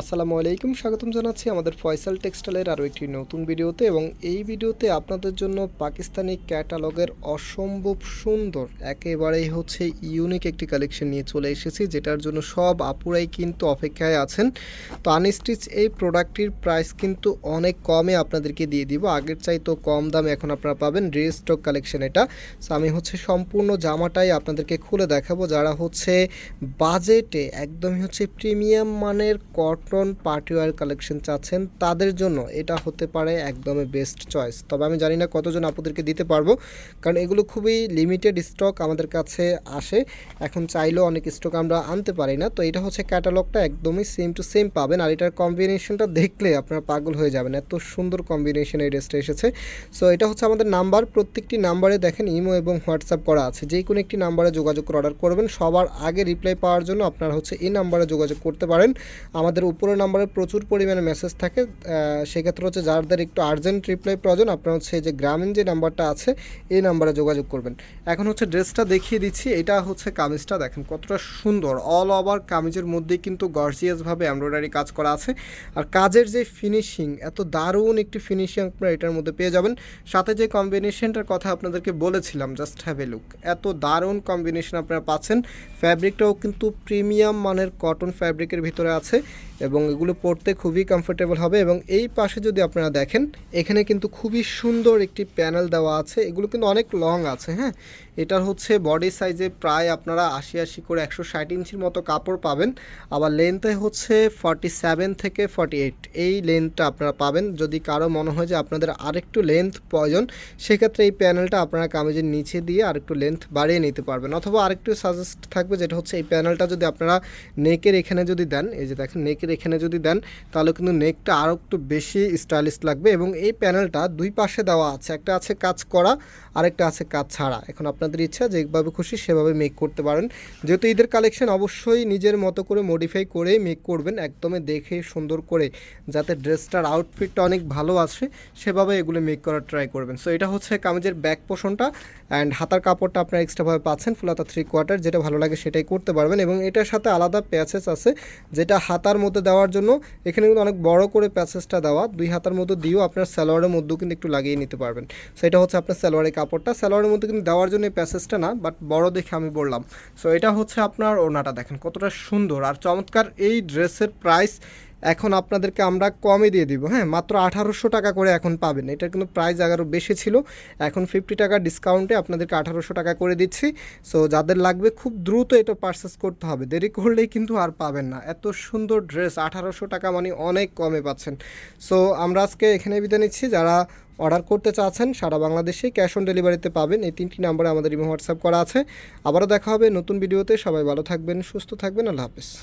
আসসালামু আলাইকুম, স্বাগতম জানাচ্ছি আমাদের ফয়সাল টেক্সটাইলের আরও একটি নতুন ভিডিওতে এবং এই ভিডিওতে আপনাদের জন্য পাকিস্তানি ক্যাটালগের অসম্ভব সুন্দর, একেবারেই হচ্ছে ইউনিক একটি কালেকশন নিয়ে চলে এসেছি, যেটার জন্য সব আপুরাই কিন্তু অপেক্ষায় আছেন। তো আনস্টিচ এই প্রোডাক্টটির প্রাইস কিন্তু অনেক কমে আপনাদেরকে দিয়ে দিব, আগের চাই তো কম দামে এখন আপনারা পাবেন রিস্টক কালেকশন এটা। সো আমি হচ্ছে সম্পূর্ণ জামাটাই আপনাদেরকে খুলে দেখাবো, যারা হচ্ছে বাজেটে একদমই হচ্ছে প্রিমিয়াম মানের কটন পার্টিওয়ার কালেকশন চাচ্ছেন, তাদের জন্য এটা হতে পারে একদমই বেস্ট চয়েস তবে আমি জানি না কতজন আপনাদেরকে দিতে পারব, কারণ এগুলো খুবই লিমিটেড স্টক আমাদের কাছে আসে। এখন চাইলেও অনেক স্টক আমরা আনতে পারি না। তো এটা হচ্ছে ক্যাটালগটা একদমই সেম টু সেম পাবেন। আর এটার কম্বিনেশনটা দেখলে আপনারা পাগল হয়ে যাবেন। এত সুন্দর কম্বিনেশন এই ড্রেসটা এসেছে। সো এটা হচ্ছে আমাদের নাম্বার প্রত্যেকটি নাম্বারে দেখেন ইমো এবং হোয়াটসঅ্যাপ করা আছে। যে কোনো একটি নাম্বারে যোগাযোগ করে অর্ডার করবেন। সবার আগে রিপ্লাই পাওয়ার জন্য আপনারা হচ্ছে এই নাম্বারে যোগাযোগ করতে পারেন। আমাদের উপরের নাম্বারে প্রচুর পরিমাণে মেসেজ থাকে। সেক্ষেত্রে হচ্ছে যাদের একটু আর্জেন্ট রিপ্লাই প্রয়োজন, আপনারা হচ্ছে যে গ্রামীণ যে নাম্বারটা আছে, এই নাম্বারে যোগাযোগ করবেন। এখন হচ্ছে ড্রেসটা দেখিয়ে দিচ্ছি। এটা হচ্ছে কামিজটা, দেখেন কতটা সুন্দর। অল ওভার কামিজের মধ্যেই কিন্তু গর্জিয়াসভাবে এমব্রয়ডারি কাজ করা আছে। আর কাজের যে ফিনিশিং এত দারুণ একটি ফিনিশিং আপনারা এটার মধ্যে পেয়ে যাবেন। সাথে যে কম্বিনেশনটার কথা আপনাদেরকে বলেছিলাম জাস্ট হ্যাভ এ লুক এত দারুণ কম্বিনেশন আপনারা পাচ্ছেন। ফ্যাব্রিকটাও কিন্তু প্রিমিয়াম মানের কটন ফ্যাব্রিকের ভিতরে আছে। এবং এগুলো পরতে খুবই কমফোর্টেবল হবে এবং এই পাশে যদি আপনারা দেখেন, এখানে কিন্তু খুবই সুন্দর একটি প্যানেল দেওয়া আছে। এগুলো কিন্তু অনেক লং আছে হ্যাঁ? এটার হচ্ছে বডি সাইজে প্রায় আপনারা আশি আশি করে একশো ষাট ইঞ্চির মতো কাপড় পাবেন। আবার লেন্থে হচ্ছে ফর্টি সেভেন থেকে ফর্টি এইট এই লেন্থটা আপনারা পাবেন। যদি কারও মনে হয় যে আপনাদের আরেকটু লেন্থ প্রয়োজন, সেক্ষেত্রে এই প্যানেলটা আপনারা কামিজের নিচে দিয়ে আরেকটু লেন্থ বাড়িয়ে নিতে পারবেন। অথবা আরেকটু সাজেস্ট থাকবে যেটা হচ্ছে, এই প্যানেলটা যদি আপনারা নেকের এখানে যদি দেন, এই যে দেখেন নেকের এখানে যদি দেন, তাহলে কিন্তু নেকটা আরও একটু বেশি স্টাইলিশ লাগবে এবং এই প্যানেলটা দুই পাশে দেওয়া আছে। একটা আছে কাজ করা, আরেকটা আছে কাজ ছাড়া। এখন আপনাদের ইচ্ছা যেভাবে খুশি সেভাবে মেক করতে পারেন। যেহেতু ঈদের কালেকশন অবশ্যই নিজের মতো করে মডিফাই করে মেক করবেন, একদমই দেখে সুন্দর করে যাতে ড্রেসটার আউটফিটটা অনেক ভালো আসে, সেভাবে এগুলো মেক করার ট্রাই করবেন। সো এটা হচ্ছে কামিজের ব্যাক পোষণটা অ্যান্ড হাতার কাপড়টা আপনারা এক্সট্রাভাবে পাচ্ছেন, ফুলাতা থ্রি কোয়ার্টার যেটা ভালো লাগে সেটাই করতে পারবেন এবং এটার সাথে আলাদা প্যাচেস আছে, যেটা হাতার মধ্যে দেওয়ার জন্য এখানে কিন্তু অনেক বড় করে প্যাসেজটা দেওয়া। দুই হাতের মধ্যে দিয়েও আপনার সালোয়ারের মধ্যেও কিন্তু একটু লাগিয়ে নিতে পারবেন। সেটা হচ্ছে আপনার সালোয়ারের কাপড়টা। সালোয়ারের মধ্যে কিন্তু দেওয়ার জন্য এই প্যাসেজটা না বাট বড় দেখে আমি বললাম। সো এটা হচ্ছে আপনার ওনাটা দেখেন কতটা সুন্দর। আর চমৎকার এই ড্রেসের প্রাইস এখন আপনাদেরকে আমরা কমে দিয়ে দিব হ্যাঁ? মাত্র আঠারোশো টাকা করে এখন পাবেন। এটা কিন্তু প্রাইস আগারও বেশি ছিল। এখন ফিফটি টাকা ডিসকাউন্টে আপনাদেরকে আঠারোশো টাকা করে দিচ্ছি। সো যাদের লাগবে খুব দ্রুত এটা পারচেস করতে হবে। দেরি করলেই কিন্তু আর পাবেন না। এত সুন্দর ড্রেস আঠারোশো টাকা মানে অনেক কমে পাচ্ছেন। সো আমরা আজকে এখানে বিদায় নিচ্ছি। যারা অর্ডার করতে চাচ্ছেন, সারা বাংলাদেশে ক্যাশ অন ডেলিভারিতে পাবেন। এই তিনটি নাম্বারে আমাদের ইমো হোয়াটসঅ্যাপ করা আছে। আবারও দেখা হবে নতুন ভিডিওতে সবাই ভালো থাকবেন, সুস্থ থাকবেন। আল্লাহ হাফেজ।